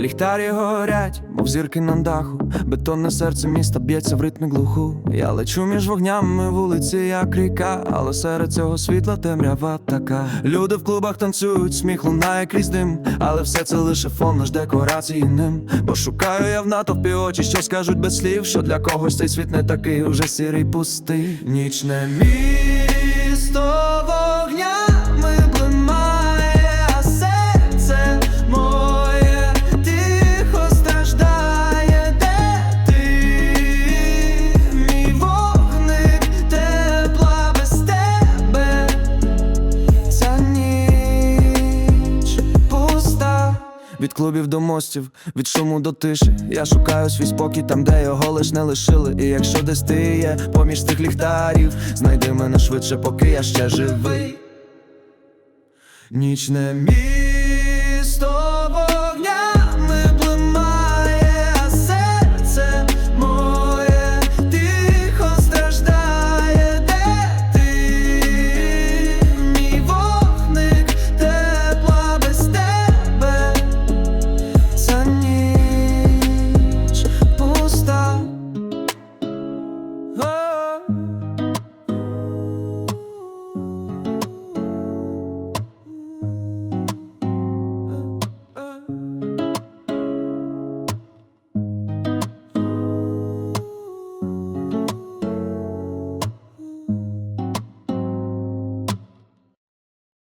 Ліхтарі горять, мов зірки на даху, бетонне серце міста б'ється в ритмі глуху. Я лечу між вогнями вулиці, як ріка, але серед цього світла темрява така. Люди в клубах танцюють, сміх лунає крізь дим, але все це лише фон наш декорації ним. Бо шукаю я в натовпі очі, що скажуть без слів, що для когось цей світ не такий, уже сірий пустий. Нічне місто вогнями Від клубів до мостів, від шуму до тиші. Я шукаю свій спокій там, де його лиш не лишили. І якщо десь ти є поміж тих ліхтарів, знайди мене швидше, поки я ще живий. Ніч не місто